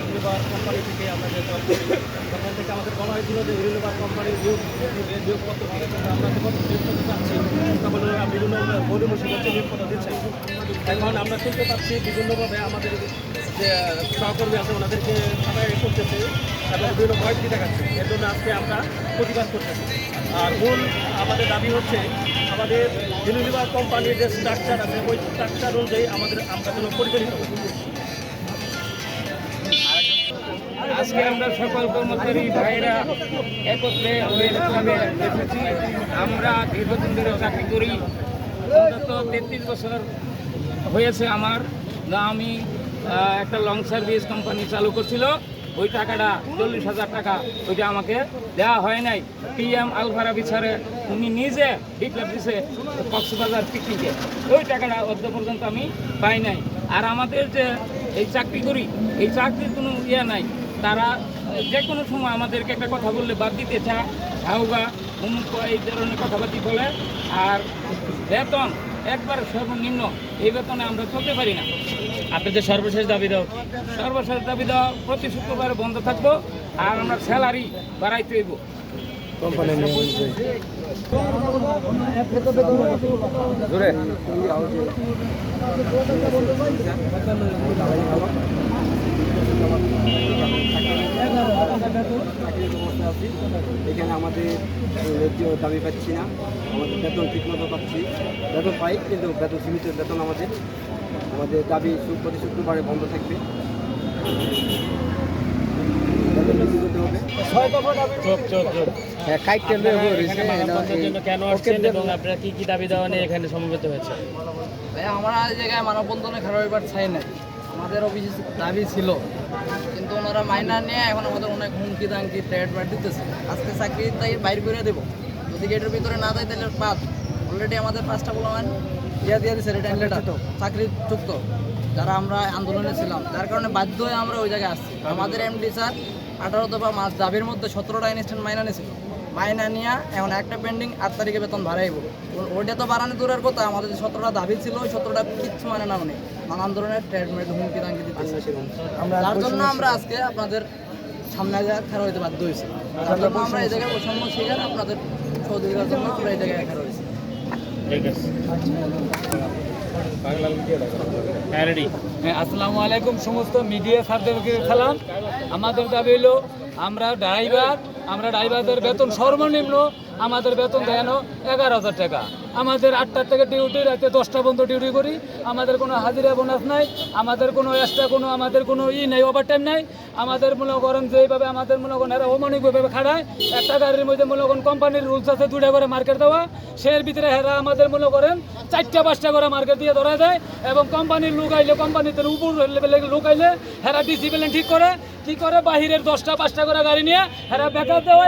ইউনিভার company থেকে আমরা যে থেকে আমাদের বলা হয়েছিল যে ইউনিভার কোম্পানির নিয়োগ নিয়োগপত্র আছে আমরা নিয়োগপত্র চাচ্ছি। তখন বিভিন্ন গরিমসি হচ্ছে নিয়োগপত্র দিচ্ছে এখন আমরা শুনতে পাচ্ছি বিভিন্নভাবে আমাদের যে সহকর্মী আছে ওনাদেরকে সবাই করতেছে এবং বিভিন্ন ভয়টি দেখাচ্ছে এর জন্য আজকে আমরা প্রতিবাদ করতেছি আর মূল আমাদের দাবি হচ্ছে আমাদের ইউনিলিভার কোম্পানির যে স্ট্রাকচার আছে, ওই স্ট্রাকচার অনুযায়ী আমাদের আমরা যেন পরিচালিত। আজকে আমরা সকল কর্মচারী ভাইরা একত্রে হয়ে এসেছি আমরা দীর্ঘদিন ধরে চাকরি করি। অন্তত তেত্রিশ বছর হয়েছে আমার। আমি একটা লং সার্ভিস কোম্পানি চালু করছিল। ওই টাকাটা চল্লিশ হাজার টাকা, ওইটা আমাকে দেওয়া হয় নাই। পিএম আলফারা বিচারে উনি নিজে ডিক্লেয়ার দিছে কক্সবাজার পিকনিকে। ওই টাকাটা অর্ধ পর্যন্ত আমি পাই নাই। আর আমাদের যে এই চাকরি করি এই চাকরির কোনো ইয়ে নাই। তারা যে কোনো সময় আমাদেরকে একটা কথা বললে বাদ দিতে চা হাউগা অমুক এই ধরনের কথাবার্তি বলে। আর বেতন একবার সর্বনিম্ন এই বেতনে আমরা চলতে পারি না। আপনাদের সর্বশেষ দাবি দাও। সর্বশেষ দাবি দাও প্রতি শুক্রবার বন্ধ থাকব আর আমরা স্যালারি বাড়াইতে হইব। এখানে আমাদের ন্যায্য দাবি পাচ্ছি না আমাদের বেতন ঠিকমতো পাচ্ছি। বেতন পাই কিন্তু বেতন সীমিত বেতন আমাদের। আমাদের দাবি প্রতি শুক্রবারে বন্ধ থাকবে। বেতন বৃদ্ধি করতে হবে? চোখ চোখ চোখ। কেন আসছেন এবং আপনারা কি কি দাবি দেওয়া এখানে সমবেত হয়েছে ভাই আমরা এই জায়গায় মানববন্ধনে খারাপ এবার চাই নাই। আমাদের অফিসে দাবি ছিল কিন্তু ওনারা মাইনা নিয়ে এখন আমাদের অনেক হুমকি দামকি থ্রেট ব্যাট দিতেছে। আজকে চাকরি তাই বাইর করে দেবো। যদি গেটের ভিতরে না দেয় তাহলে পাঁচ অলরেডি আমাদের পাঁচটা বলমান ইয়া দিয়ে দিচ্ছে রিটার্ন লেটার চাকরি চুক্ত যারা আমরা আন্দোলনে ছিলাম যার কারণে বাধ্য হয়ে আমরা ওই জায়গায় আসছি। আমাদের এমডি স্যার আঠারো দফা মাস দাবির মধ্যে সতেরোটা ইনস্ট্যান্ট মাইনা নিয়েছিল। মাইনা নিয়ে এখন একটা পেন্ডিং আট তারিখে বেতন বাড়াইব। ওইটা তো বাড়ানো দূরের কথা আমাদের যে সতেরোটা দাবি ছিল ওই সতেরোটা কিচ্ছু মানে না উনি। নানান ধরনের ট্রিটমেন্ট হুমকি দাঙ্কি দিতেছে যার জন্য আমরা আজকে আপনাদের সামনে জায়গায় খারাপ হইতে বাধ্য হয়েছি। যার জন্য আমরা এই জায়গায় বৈষম্য শিকার আপনাদের সহযোগিতার জন্য আমরা এই জায়গায় খারাপ হয়েছি। ঠিক আছে। হ্যাঁ হ্যাঁ, আসসালামু আলাইকুম। সমস্ত মিডিয়া স্যারদেরকে সালাম আমাদের দাবি হলো আমরা ড্রাইভার আমরা ড্রাইভারদের বেতন সর্বনিম্ন, আমাদের বেতন দেয়ানো এগারো হাজার টাকা। আমাদের আটটার থেকে ডিউটি, রাতে দশটা পর্যন্ত ডিউটি করি। আমাদের কোনো হাজিরা বোনাস নাই, আমাদের কোনো এক্সট্রা কোনো, আমাদের কোনো ই নেই ওভার টাইম নাই। আমাদের মনে করেন যেইভাবে আমাদের মনে করেন এরা অমানবিকভাবে খাড়ায়। একটা গাড়ির মধ্যে মনে করেন কোম্পানির রুলস আছে দুটা করে মার্কেট দেওয়া। সের ভিতরে হেরা আমাদের মনে করেন চারটা, পাঁচটা করে মার্কেট দিয়ে ধরা যায় এবং কোম্পানির লোক আইলে কোম্পানিতে উপর লেভেলের লোক আইলে হেরা ডিসিপ্লিন ঠিক করে। কি করে বাহিরের দশটা, পাঁচটা করে গাড়ি নিয়ে হেরা বেকার দেওয়া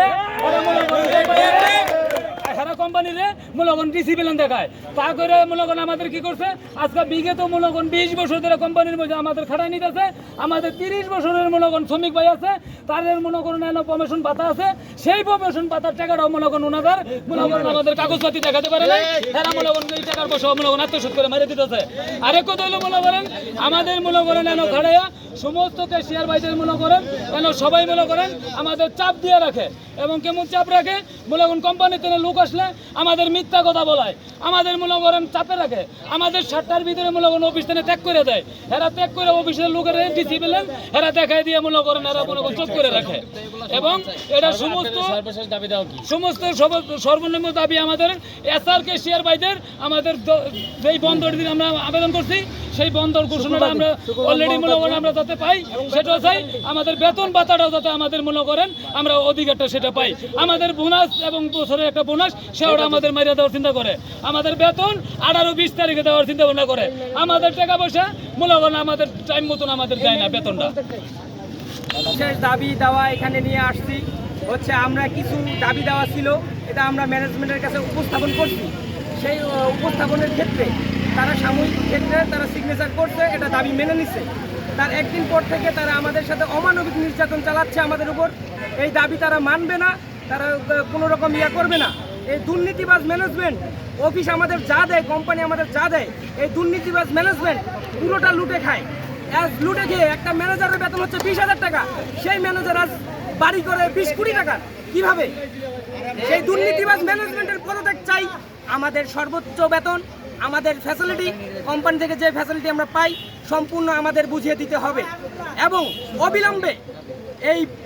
হেরা কোম্পানিরে মূলগণ ডিসিপ্লিন দেখায়। তা করে মূলগণ আমাদের কি করছে? আজকে বিগত মূলগণ বিশ বছর ধরে কোম্পানির মধ্যে আমাদের খাটাই নিতেছে। আমাদের তিরিশ বছরের মূলগণ শ্রমিক ভাই আছে, তাদের মূলগণ এনে প্রমোশন পাতা আছে। সেই প্রমোশন পাতার টাকাটাও মূলগণ ওনাদের মূলগণ আমাদের কাগজপাতি দেখাতে পারে না এরা মূলগণ এই টাকার পয়সা মূলগণ আত্মসাৎ করে মেরে দিতেছে। আরেক কথা হলো মনে করেন, আমাদের মনে করেন এনে খাড়াইয়া সমস্ত ক্যাশিয়ার ভাইদের মনে করেন কেন সবাই মনে করেন, আমাদের চাপ দিয়ে রাখে। এবং কেমন চাপ রাখে? মনে করেন কোম্পানিতে লোক আসলে আমাদের মিথ্যা কথা বলায়। আমাদের মনে করেন চাপে রাখে। আমাদের সাতটার ভিতরে মনে করেন অফিস থেকে ত্যাগ করে দেয়। এরা ত্যাগ করে অফিসের লোকের ডিসিপ্লিন এরা দেখাই দিয়ে মনে করেন এরা মনে করেন চোখ করে রাখে। এবং এটা সমস্ত সমস্ত সর্বনিম্ন দাবি আমাদের এসআর কে শেয়ার বাইদের আমাদের যেই বন্দর দিন আমরা আবেদন করছি সেই বন্দর ঘোষণাটা আমরা অলরেডি মনে করেন আমরা যাতে পাই সেটা চাই। আমাদের বেতন ভাতাটাও যাতে আমাদের মনে করেন আমরা অধিকারটা সেটা পাই। আমাদের বোনাস এবং বছরের একটা বোনাস সেটা আমাদের মারিয়া দেওয়ার চিন্তা করে। আমাদের বেতন আঠারো বিশ তারিখে দেওয়ার চিন্তা ভাবনা করে। আমাদের টাকা পয়সা মনে করেন আমাদের টাইম মতন আমাদের দেয় না বেতনটা। বিশেষ দাবি দেওয়া এখানে নিয়ে আসছি। হচ্ছে আমরা কিছু দাবি দেওয়া ছিল এটা আমরা ম্যানেজমেন্টের কাছে উপস্থাপন করছি। সেই উপস্থাপনের ক্ষেত্রে তারা সাময়িক ক্ষেত্রে তারা সিগনেচার করছে, এটা দাবি মেনে নিচ্ছে। তার একদিন পর থেকে তারা আমাদের সাথে অমানবিক নির্যাতন চালাচ্ছে আমাদের উপর। এই দাবি তারা মানবে না, তারা কোনো রকম ইয়া করবে না। এই দুর্নীতিবাজ ম্যানেজমেন্ট অফিস আমাদের যা দেয় কোম্পানি আমাদের যা দেয়, এই দুর্নীতিবাজ ম্যানেজমেন্ট পুরোটা লুটে খায়। আজ লুটে খেয়ে একটা ম্যানেজারের বেতন হচ্ছে বিশ হাজার টাকা। সেই ম্যানেজার আজ বাড়ি করে বিশ কোটি টাকা। কীভাবে? সেই দুর্নীতিবাজ ম্যানেজমেন্টের পদত্যাগ চাই আমাদের সর্বোচ্চ বেতন। আমাদের ফ্যাসিলিটি কোম্পানি থেকে যে ফ্যাসিলিটি আমরা পাই, সম্পূর্ণ আমাদের বুঝিয়ে দিতে হবে। এবং অবিলম্বে এই